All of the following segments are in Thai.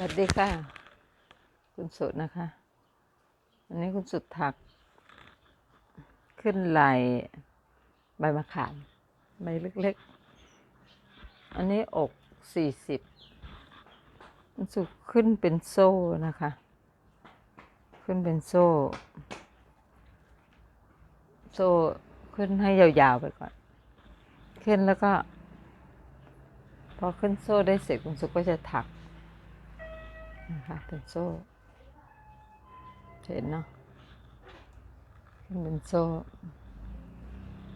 สวัสดีค่ะ คุณสุดนะคะอันนี้คุณสุดถัก ขึ้นลายใบมะขามใบเล็กๆ อันนี้อกสี่สิบคุณสุดขึ้นเป็นโซ่นะคะ ขึ้นเป็นโซ่ โซ่ขึ้นให้ยาวๆไปก่อน ขึ้นแล้วก็ พอขึ้นโซ่ได้เสร็จคุณสุกก็จะถัก นะคะเป็นโซ่เห็นเนาะขึ้นเป็นโซ่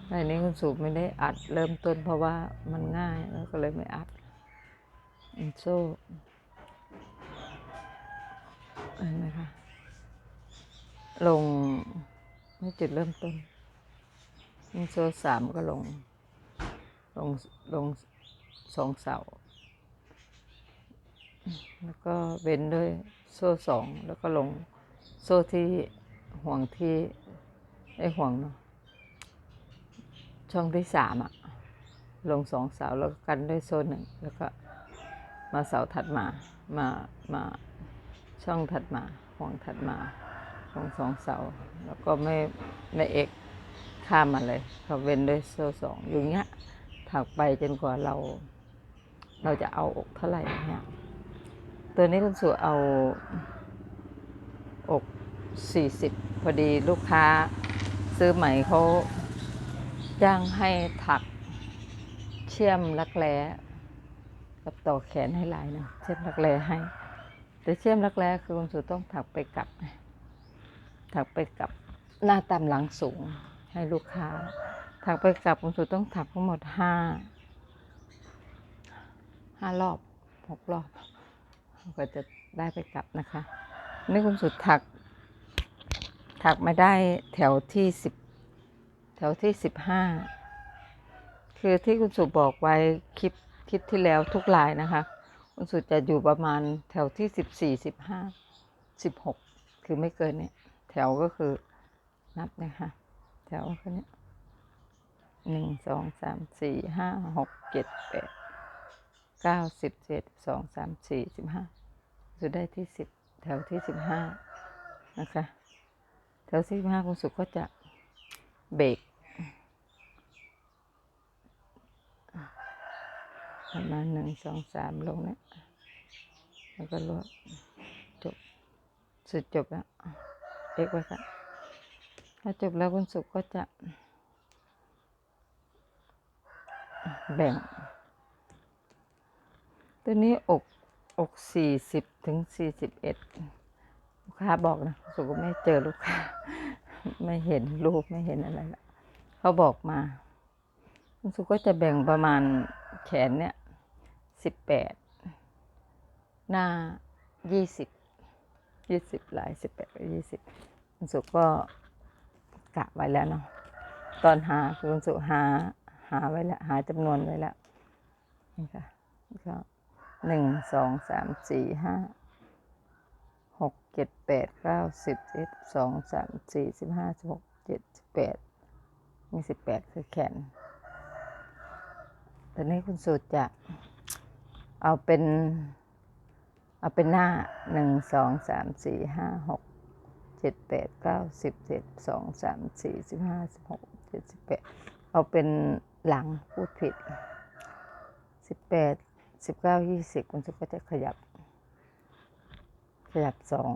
ในนี้คุณสุไม่ได้อัดเริ่มต้นเพราะว่ามันง่ายแล้วก็เลยไม่อัดเป็นโซ่เห็นไหมคะลงไม่จุดเริ่มต้นเป็นโซ่สามก็ลงลงลงสองเสา แล้วก็เว้นด้วยโซ่สองแล้วก็ลงโซ่ที่ห่วงที่ไอห่วงเนาะช่องที่สามอะลงสองเสาแล้วก,กันด้วยโซ่หนึ่งแล้วก็มาเสาถัดมามามาช่องถัดมาห่วงถัดมาลงสองเสา แล้วก็ไม่ไม่เอกข้ามมาเลยเขาเว้นด้วยโซ่สองอย่างเงี้ยถักไปจนกว่าเรา เราจะเอาอกเท่าไหร่เนี่ย ตัวนี้คุณสุเอาอกสี่สิบพอดีลูกค้าซื้อใหม่เขาจ้างให้ถักเชื่อมรักแร้กับต่อแขนให้หลายนะเชื่อมรักแร้ให้ แต่เชื่อมรักแร้คือคุณสุต้องถักไปกลับ ถักไปกลับหน้าต่ำหลังสูงให้ลูกค้า ถักไปกลับคุณสุต้องถักทั้งหมดห้าห้ารอบหกรอบ ก็จะได้ไปกลับนะคะ นี่คุณสุดถัก ถักมาได้แถวที่สิบแถวที่สิบห้าคือที่คุณสุบอกไว้คลิปคลิปที่แล้วทุกลายนะคะ คุณสุดจะอยู่ประมาณแถวที่สิบสี่สิบห้าสิบหกคือไม่เกินเนี่ย แถวก็คือนับนะคะแถวก็เนี้ยหนึ่งสองสามสี่ห้าหกเจ็ดแปด เก้าสิบเจ็ดสองสามสี่สิบห้าสุดได้ที่สิบแถวที่สิบห้านะคะแถวที่สิบห้าคุณสุก็จะเบรกประมาณหนึ่งสองสามลงนะแล้วก็รวบจบสุดจบแล้วเอกไว้ค่ะถ้าจบแล้วคุณสุก็จะแบ่ง ตัวนี้อกอกสี่สิบถึงสี่สิบเอ็ดลูกค้าบอกนะสุก็ไม่เจอลูกค้า ไม่เห็นรูปไม่เห็นอะไรละเขาบอกมาคุณสุก็จะแบ่งประมาณแขนเนี่ยสิบแปดหน้ายี่สิบยี่สิบลายสิบแปดยี่สิบคุณสุก็กะไว้แล้วเนาะตอนหาคุณสุหาหาไว้แล้วหาจำนวนไว้แล้วนี่ค่ะก็ หนึ่งสองสามสี่ห้าหกเจ็ดแปดเก้าสิบเอ็ดสองสามสี่สิบห้าสิบหกเจ็ดสิบแปดมีสิบแปดคือแขนตอนนี้คุณสูตรจะเอาเป็น เอาเป็นหน้าหนึ่งสองสามสี่ห้าหกเจ็ดแปดเก้าสิบเจ็ดสองสามสี่สิบห้าสิบหกเจ็ดสิบแปดเอาเป็นหลังพูดผิดสิบแปด สิบเก้ายี่สิบคุณสุก็จะขยับ ขยับสอง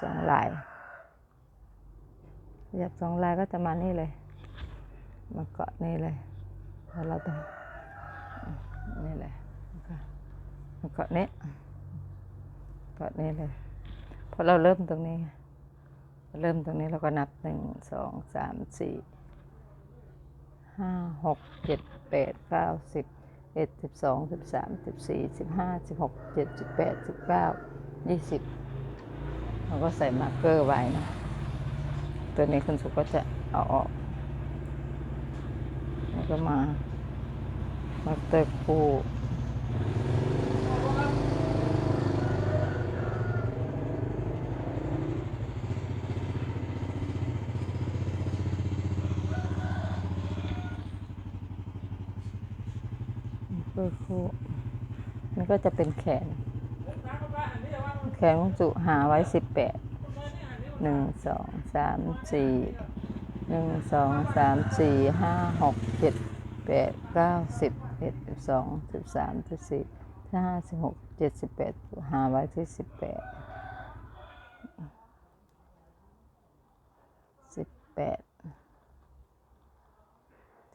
สองลายขยับสองลายก็จะมานี่เลย มาเกาะนี่เลยแล้วเราต้องนี่เลยนะมาเกาะนี้เกาะนี้เลยพอเราเริ่มตรงนี้ เริ่มตรงนี้เราก็นับหนึ่งสองสามสี่ห้าหกเจ็ดแปดเก้าสิบ เอ็ดสิบสองสิบสามสิบสี่สิบห้าสิบหกเจ็ดสิบแปดสิบเก้ายี่สิบเราก็ใส่มาร์กเกอร์ไว้นะ ตัวนี้คุณสุก็จะเอาออก แล้วก็มามาร์กเตอร์คู่ วยคู่มันก็จะเป็นแขน แขนของสุหาไว้สิบแปดหนึ่งสองสามสี่หนึ่งสองสามสี่ห้าหกเจ็ดแปดเก้าสิบเอ็ดสิบสองสิบสามสิบสี่สิบห้าสิบหกเจ็ดสิบแปดหาไว้ที่สิบแปดสิบแปด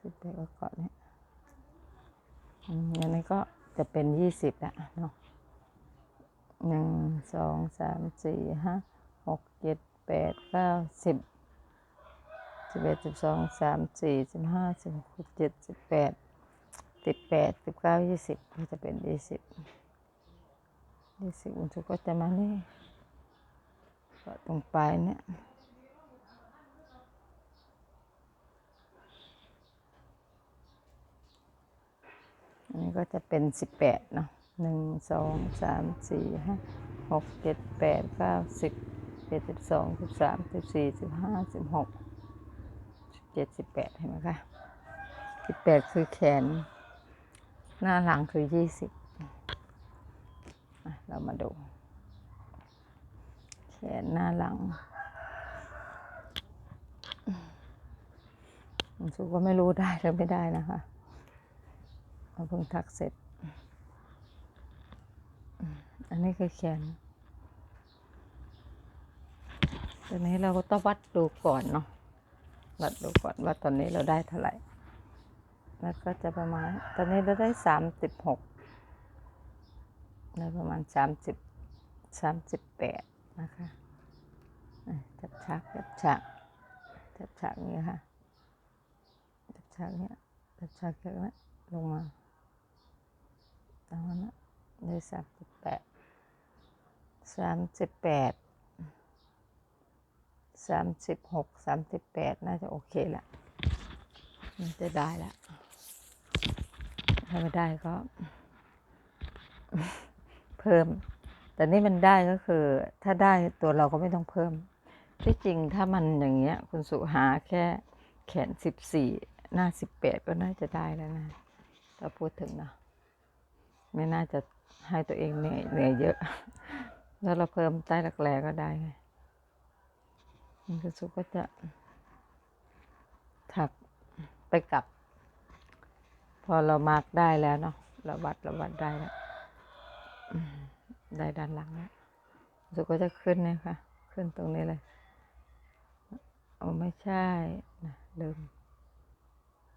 สิบแปดก็ก่อนเนี่ย อันนี้ก็จะเป็นยี่สิบละเนาะหนึ่งสองสามสี่ห้าหกเจ็ดแปดเก้าสิบสิบเอ็ดสิบสองสามสี่สิบห้าสิบหกเจ็ดสิบแปดสิบแปดสิบเก้ายี่สิบก็จะเป็นยี่สิบยี่สิบมันก็จะมานี่ก็ตรงปลายเนี่ย อันนี้ก็จะเป็นสิบแปดเนาะหนึ่งสองสามสี่ห้าหกเจ็ดแปดเก้าสิบเจ็ดสิบสองสิบสามสิบสี่สิบห้าสิบหกสิบเจ็ดสิบแปดเห็นไหมคะสิบแปดคือแขน หน้าหลังคือยี่สิบเรามาดู แขนหน้าหลังสุก็ไม่รู้ได้หรือไม่ได้นะคะ เราเพิ่งทักเสร็จ อันนี้คือแขนตอนนี้เราก็ต้องวัดดูก่อนเนาะ วัดดูก่อนว่าตอนนี้เราได้เท่าไหร่ แล้วก็จะประมาณ ตอนนี้เราได้สามสิบหกได้ประมาณสามสิบสามสิบแปดนะคะจับฉากจับฉากจับฉากนี้ค่ะจับฉากเนี้ยจับฉากจากนี้ลงมา ตามนั้นนะได้สามสิบแปดสามสิบแปดสามสิบหกสามสิบแปดน่าจะโอเคละน่าจะได้ละถ้าไม่ได้ก็ เพิ่ม แต่นี่มันได้ก็คือ ถ้าได้ตัวเราก็ไม่ต้องเพิ่ม ที่จริงถ้ามันอย่างเงี้ย คุณสุหาแค่แขนสิบสี่หน้าสิบแปดก็น่าจะได้แล้วนะ ถ้าพูดถึงนะ ไม่น่าจะให้ตัวเองเหนื่อยเหนื่อยเยอะ แล้วเราเพิ่มใต้รักแร้ก็ได้ไงมันคุณสุก็จะถักไปกลับ พอเรามาร์กได้แล้วเนาะเราวัดเราวัดได้แล้วได้ด้านหลังแล้วสุก็จะขึ้นเนี่ยค่ะ ขึ้นตรงนี้เลยโอ้ไม่ใช่นะลืม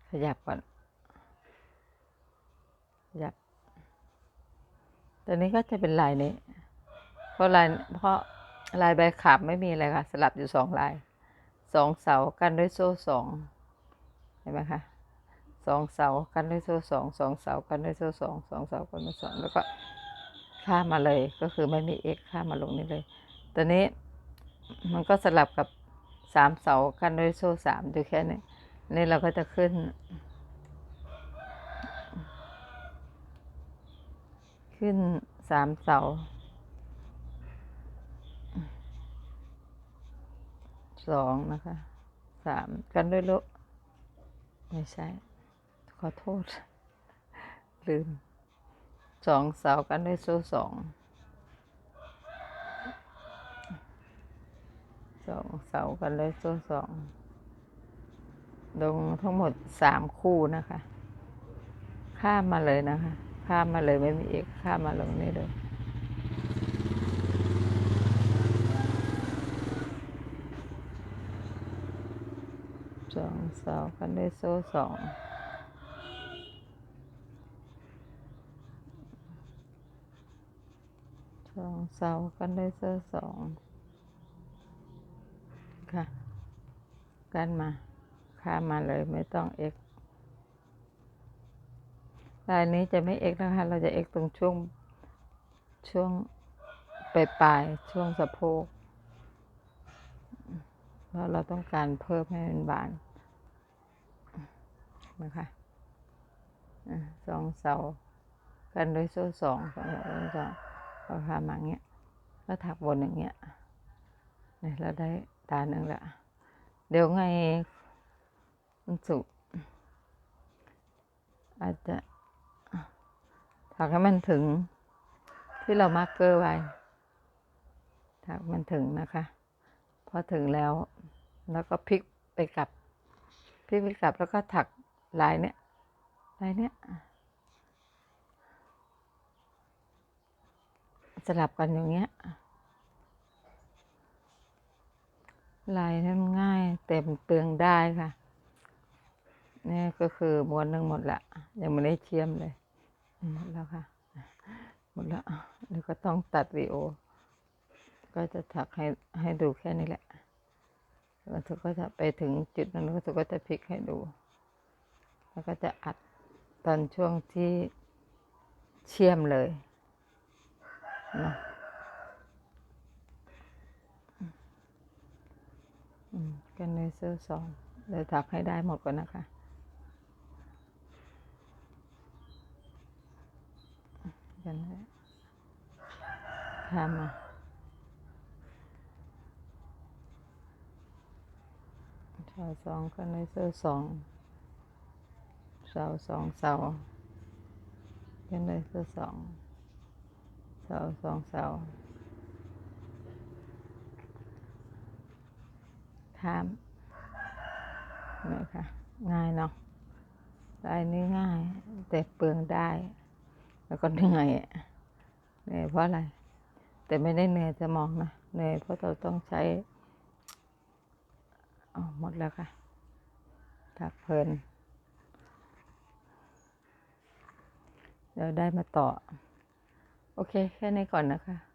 ขยับก่อนขยับ ตัวนี้ก็จะเป็นลายนี้ เพราะลายเพราะลายใบขาบไม่มีอะไรค่ะ สลับอยู่สองลายสองเสากันด้วยโซ่สองเห็นไหมคะสองเสากันด้วยโซ่สองสองเสากันด้วยโซ่สองสองเสากันด้วยสองแล้วก็ข้ามมาเลยก็คือไม่มีเอ็กข้ามมาลงนี่เลยตอนนี้มันก็สลับกับสามเสากันด้วยโซ่สามอยู่แค่นี้นี่เราก็จะขึ้น ขึ้นสามเสา สองนะคะ สามกันด้วยโลไม่ใช่ ขอโทษ ลืม สองเสากันด้วยโซ่สอง สองเสากันด้วยโซ่สอง ลงทั้งหมดสามคู่นะคะ ข้ามมาเลยนะคะ ข้ามมาเลยไม่มีเอกข้ามมาลงนี่เลยสองเสากันได้โซ่สองสองเสากันได้โซ่สองค่ะ กันมาข้ามมาเลยไม่ต้องเอก ลายนี้จะไม่เอกนะคะ เราจะเอกตรงช่วงช่วงปลายปลายช่วงสะโพกเพราะเราต้องการเพิ่มให้มันบานนะคะสองเสากันด้วยโซ่สองสองสองสองพามาอย่างเงี้ยแล้วถักบนอย่างเงี้ยเนี่ยเราได้ตาหนึ่งละเดี๋ยวไงมันสุอาจจะ ถักให้มันถึงที่เรามาร์กเกอร์ไว้ ถักมันถึงนะคะ พอถึงแล้ว แล้วก็พลิกไปกลับ พลิกไปกลับแล้วก็ถักลายเนี้ย ลายเนี้ย สลับกันอย่างเงี้ย ลายนั้นง่ายแต่มันเปลืองได้ค่ะนี่ก็คือม้วนหนึ่งหมดละยังไม่ได้เชื่อมเลย หมดแล้วค่ะหมดแล้วแล้วก็ต้องตัดวีโอ ก็จะถักให้ให้ดูแค่นี้แหละแล้วเธอก็จะไปถึงจุดนั้นแล้วเธอก็จะพลิกให้ดู แล้วก็จะอัดตอนช่วงที่เชื่อมเลยนาะกันเลยเซอร์สองเดี๋ยวถักให้ได้หมดก่อนนะคะ กันเลยข้ามาเสาสองกันเลยเซอสองเสาสองเสากันเลยเซอร์สองเสาสองเสาข้ามนี่ค่ะ ง่ายเนาะลายนี้ง่าย แต่เปลืองได้ แล้วก็เหนื่อยอะเหนื่อยเพราะอะไร แต่ไม่ได้เหนื่อยจะมองนะเหนื่อยเพราะเราต้องใช้อ๋อหมดแล้วค่ะถักเพลินเดี๋ยวได้มาต่อ โอเค แค่นี้ก่อนนะคะ